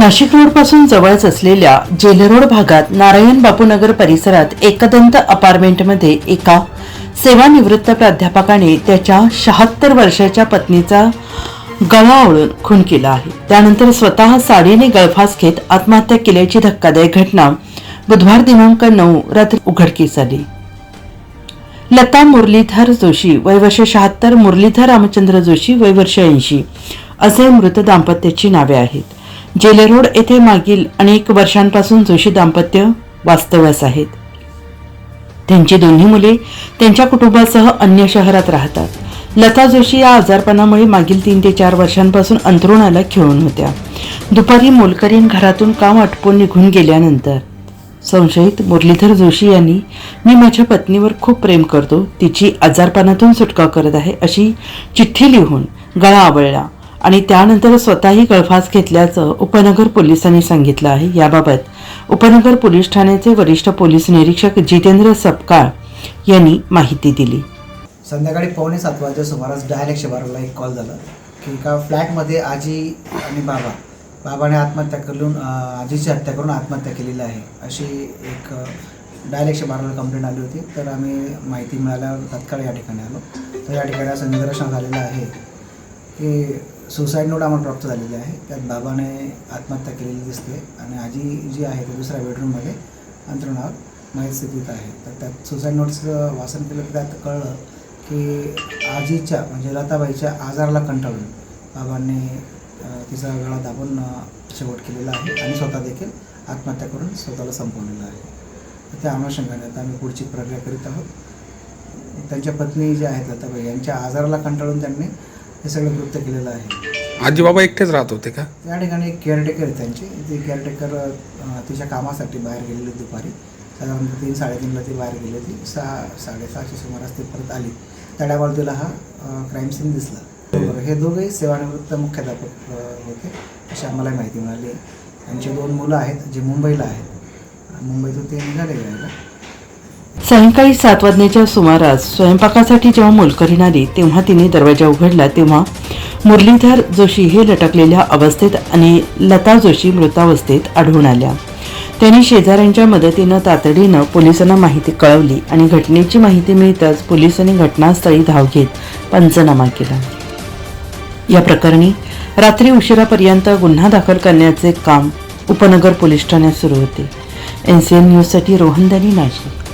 नाशिक रोडपासून जवळच असलेल्या जेलरोड भागात नारायण बापूनगर परिसरात एकदंत अपार्टमेंटमध्ये एका सेवानिवृत्त प्राध्यापकाने त्याच्या शहात्तर वर्षाच्या पत्नीचा गळा ओळून खून केला आहे. त्यानंतर स्वतः साडीने गळफास घेत आत्महत्या केल्याची धक्कादायक घटना बुधवार दिनांक नऊ रात्री उघडकीस आली. लता मुरलीधर जोशी वय वर्ष शहात्तर मुरलीधर रामचंद्र जोशी वय वर्ष ऐंशी असे मृत दाम्पत्याची नावे आहेत. जेले रोड येथे मागील अनेक वर्षांपासून जोशी दाम्पत्य वास्तव्यास आहेत. त्यांची दोन्ही मुले त्यांच्या कुटुंबासह अन्य शहरात राहतात. लता जोशी या आजारपणामुळे मागील तीन ते चार वर्षांपासून अंथरुणाला खिळून होत्या. दुपारी मोलकरीन घरातून काम आटपून निघून गेल्यानंतर संशयित मुरलीधर जोशी यांनी मी माझ्या पत्नीवर खूप प्रेम करतो. तिची आजारपणातून सुटका करत आहे अशी चिठ्ठी लिहून गळा आवळला. आणि त्यानंतर स्वतःही गळफास घेतल्याचं उपनगर पोलिसांनी सांगितलं आहे. याबाबत उपनगर पोलीस ठाण्याचे वरिष्ठ पोलीस निरीक्षक जितेंद्र सपकाळ यांनी माहिती दिली. संध्याकाळी पावणे सात वाजता सुमारास डायल एकशे बाराला एक कॉल झाला की एका फ्लॅटमध्ये आजी आणि बाबा बाबाने आत्महत्या करून आजीची हत्या करून आत्महत्या केलेली आहे. अशी एक डायल एकशे बाराला कंप्लेंट आली होती. तर आम्ही माहिती मिळाल्यावर तात्काळ या ठिकाणी आलो. तर या ठिकाणी असं निदर्शन झालेलं आहे की सुसाईड नोट आम्हाला प्राप्त झालेली आहे. त्यात बाबाने आत्महत्या केलेली दिसते आणि आजी जी आहे ती दुसऱ्या बेडरूममध्ये अंतरणावर मयत स्थितीत आहे. तर त्यात सुसाईड नोट्सचं वाचन केलं तर त्यात कळलं की आजीच्या म्हणजे लताबाईच्या आजाराला कंटाळून बाबांनी तिचा गळा दाबून शेवट केलेला आहे आणि स्वतः देखील आत्महत्या करून स्वतःला संपवलेलं आहे. त्या अनुषंगाने आता आम्ही पुढची प्रक्रिया करीत आहोत. त्यांच्या पत्नी ज्या आहेत लताबाई यांच्या आजाराला कंटाळून त्यांनी हे सगळं कृत्य केलेलं आहे. आजी बाबा एकटेच राहत होते का? या ठिकाणी एक केअरटेकर आहे त्यांची. ती केअरटेकर अं, तिच्या कामासाठी बाहेर गेलेली होती दुपारी. साधारणतः तीन साडेतीनला ती बाहेर गेली होती. सहा साडेसहाच्या सुमारास ती परत आली. त्या टायमाला तिला हा क्राईम सीन दिसला. बरोबर हे दोघेही सेवानिवृत्त मुख्याध्यापक अं, होते. अशी आम्हाला माहिती मिळाली. त्यांची दोन मुलं आहेत जे मुंबईला आहेत. मुंबईतून ते निघाले यायला सायंकाळी सात वाजण्याच्या सुमारास स्वयंपाकासाठी जेव्हा मोलकरीण आली तेव्हा तिने दरवाजा उघडला तेव्हा मुरलीधर जोशी हे लटकलेल्या अवस्थेत आणि लता जोशी मृतावस्थेत आढळून आल्या. त्यांनी शेजाऱ्यांच्या मदतीनं तातडीनं पोलिसांना माहिती कळवली आणि घटनेची माहिती मिळताच पोलिसांनी घटनास्थळी धाव घेत पंचनामा केला. या प्रकरणी रात्री उशिरापर्यंत गुन्हा दाखल करण्याचे काम उपनगर पोलीस ठाण्यात सुरू होते. एन सी एन न्यूजसाठी रोहनदानी नाशिक.